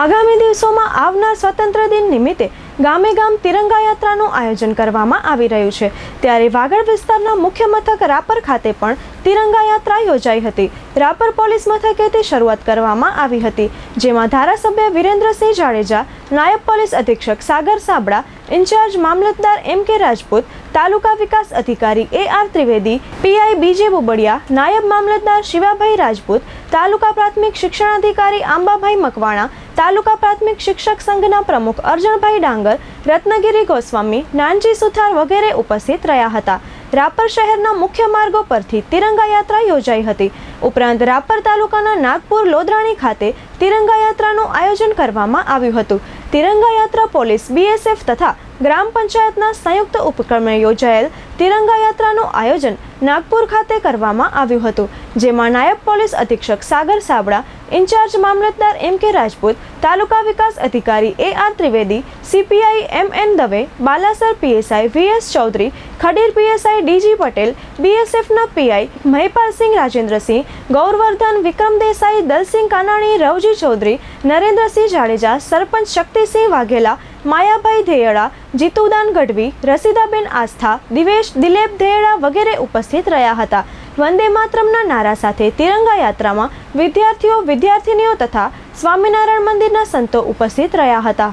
આગામી દિવસોમાં આવનાર સ્વતંત્ર દિન નિમિત્તે ગામે ગામ તિરંગા યાત્રાનું આયોજન કરવામાં આવી રહ્યું છે. ત્યારે વાગડ વિસ્તારના મુખ્ય મથક રાપર ખાતે પણ તિરંગા યાત્રા યોજાઈ હતી. રાપર પોલીસ મથકેથી શરૂઆત કરવામાં આવી હતી, જેમાં ધારાસભ્ય વિરેન્દ્રસિંહ જાડેજા, નાયબ પોલીસ અધિક્ષક સાગર સાબડા ઇન્ચાર્જ મામલતદાર એમ કે રાજપૂત, તાલુકા વિકાસ અધિકારી એ આર ત્રિવેદી પીઆઈ બીજે બુબડિયા, નાયબ મામલતદાર શિવાભાઈ રાજપૂત, તાલુકા પ્રાથમિક શિક્ષણાધિકારી આંબાભાઈ મકવાણા તાલુકા પ્રાથમિક શિક્ષક સંઘના પ્રમુખ અર્જણભાઈ ડાંગર, રત્નગીરી ગોસ્વામી, નાનજી સુથાર વગેરે ઉપસ્થિત રહ્યા હતા. રાપર શહેરના મુખ્ય માર્ગો પરથી તિરંગા યાત્રા યોજાઈ હતી. ઉપરાંત રાપર તાલુકાના નાગપુર લોધરાણી ખાતે તિરંગા યાત્રાનું આયોજન કરવામાં આવ્યું હતું. તિરંગા યાત્રા પોલીસ, બીએસએફ તથા ગ્રામ પંચાયતના સંયુક્ત ઉપક્રમે યોજાયેલ તિરંગા યાત્રાનું આયોજન નાગપુર ખાતે કરવામાં આવ્યું હતું, જેમાં નાયબ પોલીસ અધિક્ષક સાગર સાબડા ઇન્ચાર્જ મામલતદાર એમ કે રાજપૂત તાલુકા વિકાસ અધિકારી A R Trivedi, CPI M N Dave, Balasar PSI VS Chaudhary, Khadir PSI DG Patel બીએસએફના પીઆઈ મહિપાલસિંહ રાજેન્દ્રસિંહ, ગૌરવર્ધન વિક્રમ દેસાઈ, દલસિંહ કાનાણી, રવજી ચૌધરી, નરેન્દ્રસિંહ જાડેજા, સરપંચ શક્તિસિંહ વાઘેલા, માયાભાઈ ધેયડા, જીતુદાન ગઢવી, રસીદાબેન આસ્થા, દિવેશ દિલેપ ધેયડા વગેરે ઉપસ્થિત રહ્યા હતા. વંદે માતરમના નારા સાથે તિરંગા યાત્રામાં વિદ્યાર્થીઓ, વિદ્યાર્થિનીઓ તથા સ્વામિનારાયણ મંદિરના સંતો ઉપસ્થિત રહ્યા હતા.